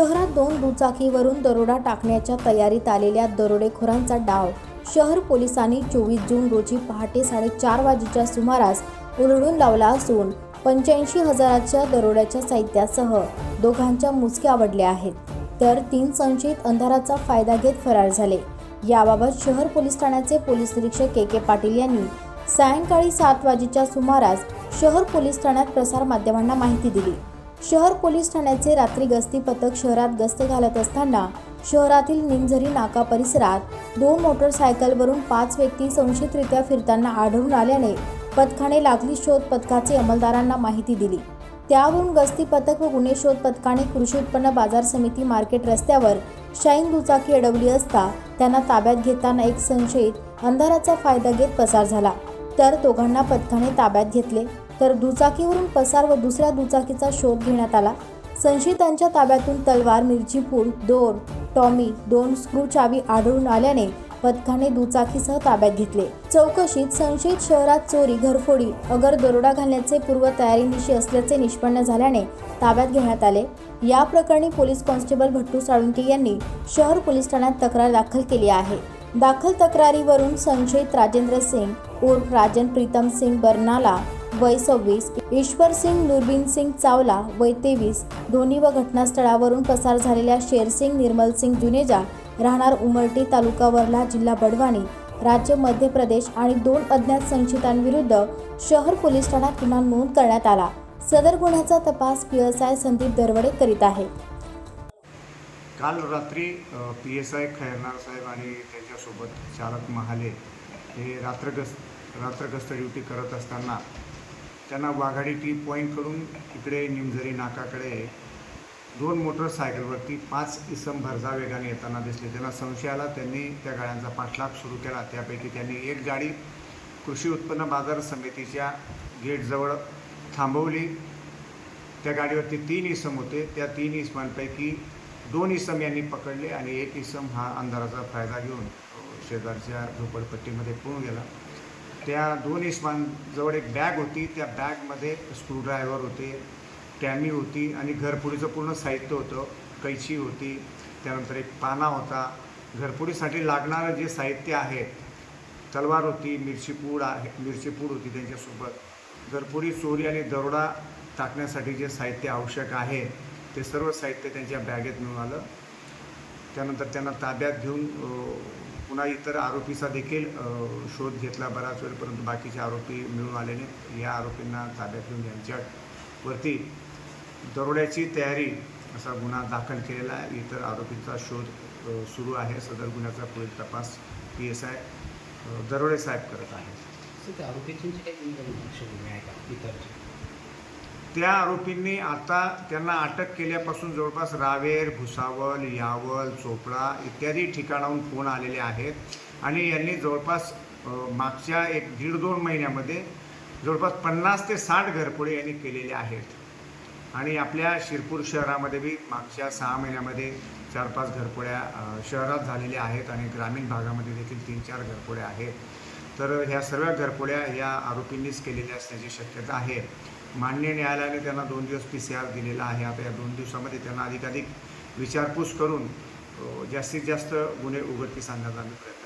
शहरात दोन दुचाकीवरून दरोडा टाकण्याच्या तयारीत आलेल्या दरोडेखोरांचा डाव शहर पोलिसांनी चोवीस जून रोजी पहाटे साडेचार वाजेच्या सुमारास उलडून लावला असून पंच्याऐंशी हजाराच्या दरोड्याच्या साहित्यासह दोघांच्या मुसक्या आवडल्या आहेत. तर तीन संशयित अंधाराचा फायदा घेत फरार झाले. याबाबत शहर पोलीस ठाण्याचे पोलीस निरीक्षक के के पाटील यांनी सायंकाळी सात वाजेच्या सुमारास शहर पोलीस ठाण्यात प्रसारमाध्यमांना माहिती दिली. शहर पोलीस ठाण्याचे रात्री गस्ती पथक शहरात गस्त घालत असताना शहरातील निमझरी नाका परिसरात दोन मोटरसायकलवरून पाच व्यक्ती संशयितरित्या फिरताना आढळून आल्याने पथकाने लागली शोध पथकाचे अंमलदारांना माहिती दिली. त्यावरून गस्ती पथक व गुन्हे शोध पथकाने कृषी उत्पन्न बाजार समिती मार्केट रस्त्यावर शाईन दुचाकी अडवली असता त्यांना ताब्यात घेताना एक संशयित अंधाराचा फायदा घेत पसार झाला. तर दोघांना पथकाने ताब्यात घेतले. तर दुचाकीवरून पसार व दुसऱ्या दुचाकीचा शोध घेण्यात आला. संशयितांच्या ताब्यातून तलवार मिरचीपूर दोर टॉमी दोन स्क्रू चावी आढळून आल्याने पथकाने दुचाकीसह ताब्यात घेतले. चौकशीत संशयित शहरात चोरी घरफोडी अगर दरोडा घालण्याचे पूर्वतयारीनिशी असल्याचे निष्पन्न झाल्याने ताब्यात घेण्यात आले. या प्रकरणी पोलीस कॉन्स्टेबल भट्टू साळुंके यांनी शहर पोलीस ठाण्यात तक्रार दाखल केली आहे. दाखल तक्रारीवरून संशयित राजेंद्र सिंग उर्फ राजन प्रीतम सिंग बर्नाला वय सव्वीस ईश्वर सिंग नुरबीन सिंग चावला वय तेवीस. दोन्ही व घटनास्थळावरून पसार झालेल्या शेरसिंग निर्मल सिंग जुनेजा राहणार उमरटी तालुका वर्ला जिल्हा बडवानी. राज्य मध्य प्रदेश आणि दोन अज्ञात संशयितांविरुद्ध शहर पोलीस ठाण्यात गुन्हा नोंद करण्यात आला. सदर गुन्ह्याचा तपास P S I Sandeep Darwade करीत आहे. काल रात्री पी एस आय खैरनार साहेब आणि त्यांच्यासोबत चालक महाले हे रात्रगस्त रात्रग्रस्त ड्युटी करत असताना त्यांना वाघाडी टी पॉईंटकडून इकडे निमझरी नाकाकडे दोन मोटरसायकलवरती पाच इसम भरजा वेगाने येताना दिसले. त्यांना संशय आला. त्यांनी त्या गाड्यांचा पाठलाग सुरू केला. त्यापैकी त्यांनी एक गाडी कृषी उत्पन्न बाजार समितीच्या गेटजवळ थांबवली. त्या गाडीवरती तीन इसम होते. त्या तीन इसमांपैकी दोन इसम यांनी पकडले आणि एक इसम हा अंधाराचा फायदा घेऊन शेजारच्या झोपडपट्टीमध्ये पळून गेला. त्या दोन इसमांजवळ एक बॅग होती. त्या बॅगमध्ये स्क्रूड्रायव्हर होते टॅमी होती आणि घरपुडीचं पूर्ण साहित्य होतं. कैची होती त्यानंतर एक पाना होता. घरपुडीसाठी लागणारं जे साहित्य आहे तलवार होती मिरचीपूड आहे मिरचीपूड होती त्यांच्यासोबत. घरपुडी चोरी आणि दरोडा टाकण्यासाठी जे साहित्य आवश्यक आहे ते सर्व साहित्य त्यांच्या बॅगेत मिळून आलं. त्यानंतर त्यांना ताब्यात घेऊन पुन्हा इतर आरोपीचा देखील शोध घेतला बराच वेळ परंतु बाकीचे आरोपी मिळून आलेले या आरोपींना ताब्यात घेऊन यांच्यावरती दरोड्याची तयारी असा गुन्हा दाखल केलेला आहे. इतर आरोपींचा शोध सुरू आहे. सदर गुन्ह्याचा पुढील तपास पी एस आय दरोडे साहेब करत आहेत आरोपीची काही आहे का? त्या आरोपींनी आता त्यांना अटक केल्यापासून जवळपास रावेर भुसावल यावल चोपडा इत्यादी ठिकाणाहून फोन आलेले आहेत. आणि यांनी जवळपास मागच्या एक दीड दोन महिन्यामध्ये जवळपास पन्नास ते साठ घरफोडे यांनी केलेले आहेत. आणि आपल्या शिरपूर शहरामध्ये बी मागच्या सहा महिन्यामध्ये चार पाच घरपुड्या शहरात झालेल्या आहेत. आणि ग्रामीण भागामध्ये देखील तीन चार घरफोड्या आहेत. तर ह्या सर्व घरपोड्या या आरोपींनीच केलेल्या असण्याची शक्यता आहे. मान्य न्यायालयाने त्यांना दोन दिवस पी सी आर दिलेला आहे. आता या दोन दिवसामध्ये त्यांना अधिकाधिक विचारपूस करून जास्तीत जास्त गुन्हे उघडकीस आणण्याचा आम्ही प्रयत्न